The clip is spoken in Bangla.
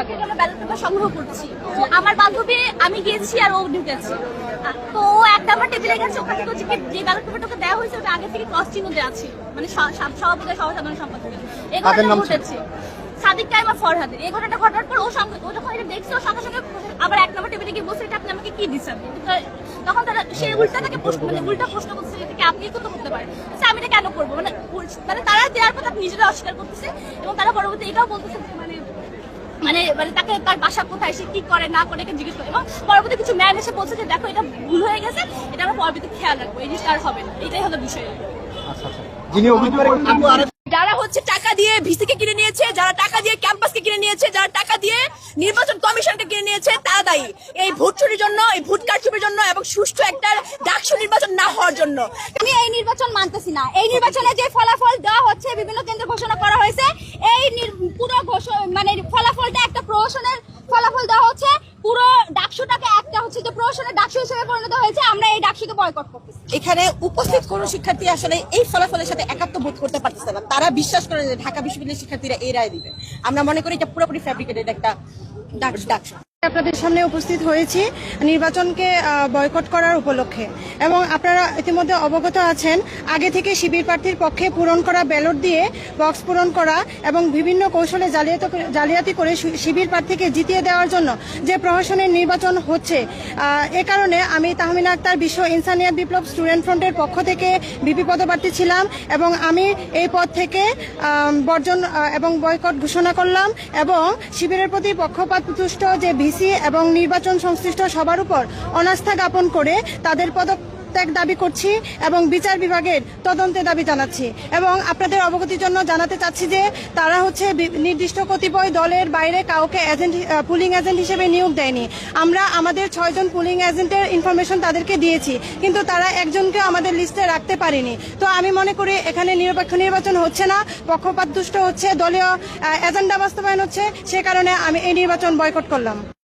আমরা ব্যালট পেপার সংগ্রহ করছি। তো আমার বান্ধবী আমি গিয়েছি আর ও ঢুকেছে। তো ও এক নাম্বার টেবিলে গেছে ওখান কি যে ব্যালট পেপারটা দেওয়া হয়েছে ওটা আগে থেকে ক্রস চিহ্ন দেওয়া ছিল। মানে সভাপতি সহ সাধারণ সম্পাদক ছিল? ঘটেছে। সাদিক ফরহাদের এই ঘটনাটা ঘটার পর ও সঙ্গে ও যখন এটা দেখছে ও সঙ্গে সঙ্গে আবার এক নম্বর টেবিলে গিয়ে বসে এটা আপনি আমাকে কি দিচ্ছেন? তখন তারা সে উল্টা তাকে প্রশ্ন মানে উল্টা প্রশ্ন করছে এটা কি আপনি তো করতে পারেন। আমি এটা কেন করব? মানে মানে তারা দেওয়ার কথা নিজেরা অস্বীকার করতেছে এবং তারা পরবর্তী এটাও বলতেছে মানে মানে মানে তাকে তার বাসা কোথায় সে কি করে না করে জিজ্ঞেস করে। এবং পরবর্তী কিছু ম্যান এসে বলছে যে দেখো এটা ভুল হয়ে গেছে এটা আমরা পরবর্তী খেয়াল রাখব এই জিনিসটা আর হবে না। এটাই হলো বিষয়। আচ্ছা আচ্ছা। যিনি যারা হচ্ছে টাকা দিয়ে ভিসিকে কিনে নিয়েছে যারা টাকা দিয়ে ক্যাম্পাসকে কিনে নিয়েছে যারা টাকা দিয়ে নির্বাচন কমিশনকে কিনে নিয়েছে তারা দায়ী। এই ভোট চুরির জন্য এই ভোট কারচুপির জন্য এবং সুষ্ঠু একটা ডাকসু নির্বাচন না হওয়ার জন্য। আমি এই নির্বাচন মানতেছি না। এই নির্বাচনে যে ফলাফল দেওয়া হচ্ছে বিভিন্ন কেন্দ্রে ঘোষণা করা হয়েছে এই নির- পুরো ঘোষ- মানে ফলাফলটা একটা প্রহসনের ফলাফল দেওয়া হচ্ছে পুরো ডাকসুটাকে একটা হচ্ছে যে প্রহসনের ডাকসু হিসেবে পরিণত হয়েছে, আমরা এই ডাকসুকে বয়কট করতেছি। এখানে উপস্থিত কোন শিক্ষার্থী আসলে এই ফলাফলের সাথে একাত্ম বোধ করতে পারতেছে না। তারা বিশ্বাস করে যে ঢাকা বিশ্ববিদ্যালয়ের শিক্ষার্থীরা এই রায় দিবে। আমরা মনে করি এটা পুরোপুরি ফ্যাব্রিকেটেড একটা ডাকসু ডাকসু। আপনাদের সামনে উপস্থিত হয়েছি নির্বাচনকে বয়কট করার উপলক্ষে। এবং আপনারা ইতিমধ্যে অবগত আছেন, আগে থেকে শিবির প্রার্থীর পক্ষে পূরণ করা ব্যালট দিয়ে বক্স পূরণ করা এবং বিভিন্ন কৌশলে জালিয়াতি করে- শিবির প্রার্থীকে জিতিয়ে দেওয়ার জন্য যে প্রহসনের নির্বাচন হচ্ছে এ কারণে আমি তাহমিনা আক্তার, বিশ্ব ইনসানিয়াত বিপ্লব স্টুডেন্ট ফ্রন্টের পক্ষ থেকে বিপি পদপ্রার্থী ছিলাম এবং আমি এই পদ থেকে বর্জন এবং বয়কট ঘোষণা করলাম এবং শিবিরের প্রতি পক্ষপাতদুষ্ট যে ভিসি এবং নির্বাচন সংশ্লিষ্ট সবার উপর অনাস্থা জ্ঞাপন করে তাদের পদত্যাগ দাবি করছি এবং বিচার বিভাগের তদন্তে দাবি জানাচ্ছি। এবং আপনাদের অবগতির জন্য জানাতে চাচ্ছি যে তারা হচ্ছে নির্দিষ্ট কতিপয় দলের বাইরে কাউকে এজেন্ট পুলিং এজেন্ট হিসেবে নিয়োগ দেয়নি। আমরা আমাদের ছয়জন পুলিং এজেন্টের ইনফরমেশন তাদেরকে দিয়েছি, কিন্তু তারা একজনকে আমাদের লিস্টে রাখতে পারেনি। তো আমি মনে করি এখানে নিরপেক্ষ নির্বাচন হচ্ছে না পক্ষপাত দুষ্ট হচ্ছে, দলীয় এজেন্ডা বাস্তবায়ন হচ্ছে, সে কারণে আমি এই নির্বাচন বয়কট করলাম।